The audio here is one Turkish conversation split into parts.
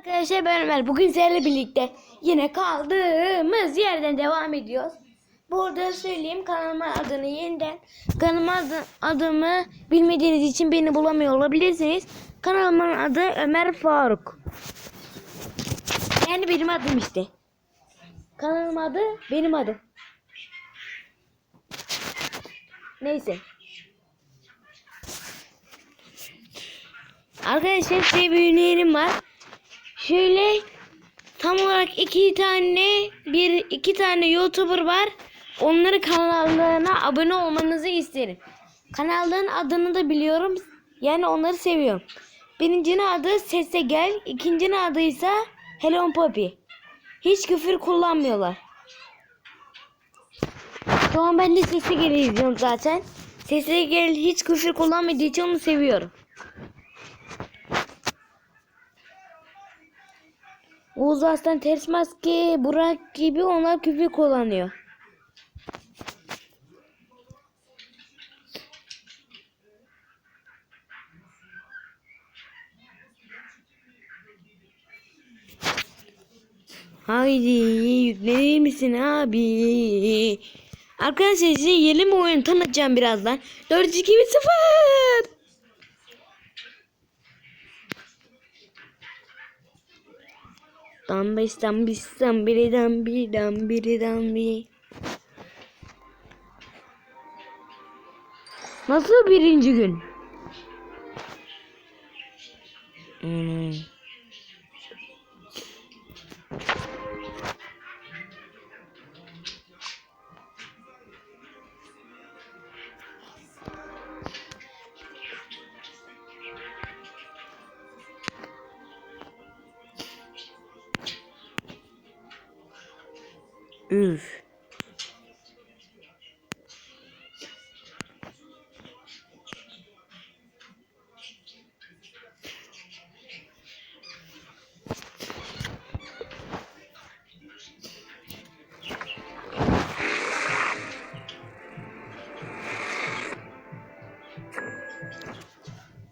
Arkadaşlar ben Ömer. Bugün sizlerle birlikte yine kaldığımız yerden devam ediyoruz. Burada söyleyeyim kanalıma adını yeniden. Kanalıma adı, adımı bilmediğiniz için beni bulamıyor olabilirsiniz. Kanalımın adı Ömer Faruk. Yani benim adım işte. Kanalım adı benim adım. Neyse. Arkadaşlar size bir var. Şöyle tam olarak iki tane bir iki tane YouTuber var. Onları kanallarına abone olmanızı isterim. Kanalların adını da biliyorum. Yani onları seviyorum. Birincinin adı Sese Gel. ikincinin adı ise Hello Poppy. Hiç küfür kullanmıyorlar. Şu an ben de Sese Gel'i izliyorum zaten. Sese Gel hiç küfür kullanmadığı için onu seviyorum. Oğuz Aslan ters maske, Burak gibi onlar küfür kullanıyor. Haydi yüklenir misin abi? Arkadaşlar size yeni bir oyun tanıtacağım birazdan. 4 2 1 0 Dambi dambi dambiri dambi dambiri dambi. Nasıl birinci gün? Hmm. Üf.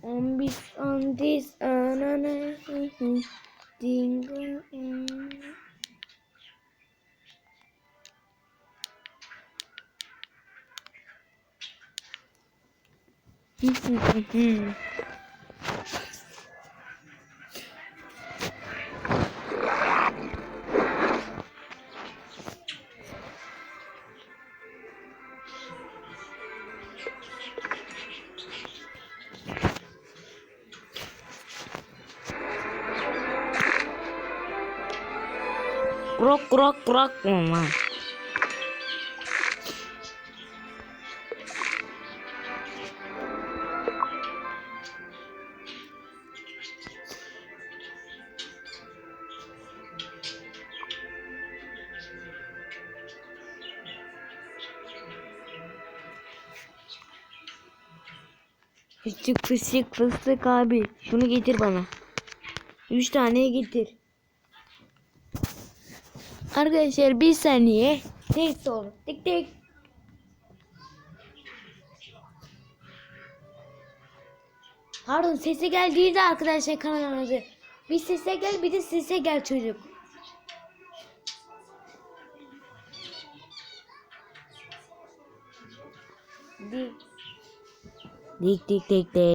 On this, on this, anana, dingo. Grok grok grok mama. Fıstık fıstık fıstık abi. Şunu getir bana. Üç tane getir. Arkadaşlar bir saniye. Neyse olur. Tık tık. Pardon sese geldiydi arkadaşlar kanalımızı. Bir sese gel bir de sese gel çocuk. Dik. देख देख देख देख